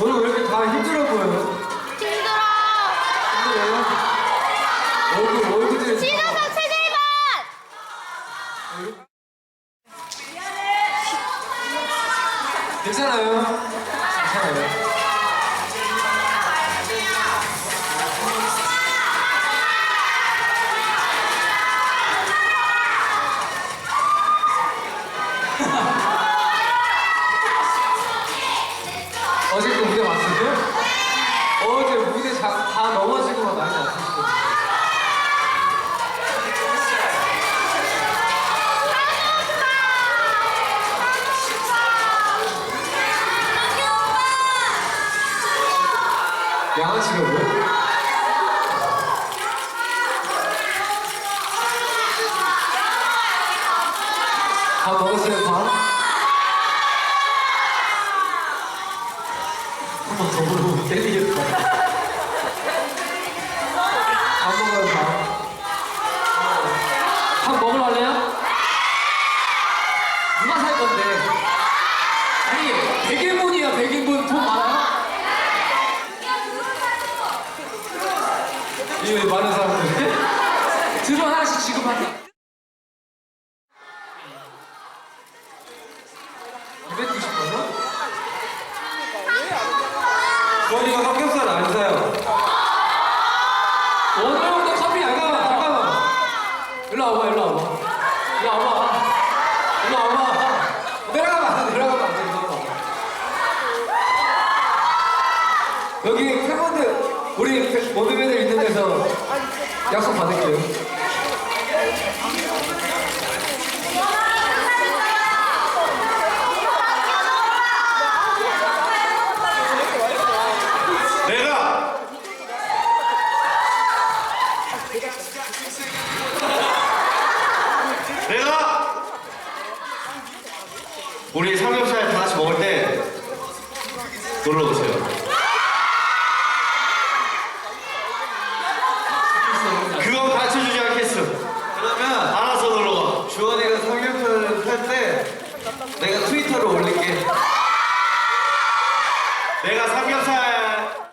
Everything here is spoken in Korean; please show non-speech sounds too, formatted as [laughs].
오늘 왜 이렇게 다 힘들어 보여요? 힘들어. 힘들어요? 얼굴, 얼굴들이 다- 신호석 체질반. 괜찮아요? 괜찮아요. 뭐야? 밥 먹었어요, 밥? 한번 더 물어보면 때리겠다. 밥 먹어요, 밥. 밥 먹으러 갈래요? 누가 살 건데? 아니, 100인분이야, 100인분. 돈 많아요? 이 많은 사람들. [laughs] 들어 하나씩 지금 한다. 290원? 저희가 삼겹살 안 사요. 오늘 너 커피 안 가봐, 잠깐만. 일로 와봐, 일로 와봐. 일로 와봐. 일로 와봐. 내려가봐, 내려가봐, 내려가봐. 여기 팬분들, 우리 모드밴드 있는 데서 약속 받을게요. 내가 내가 우리 삼겹살 다 같이 먹을 때 놀러 오세요. 내가 삼겹살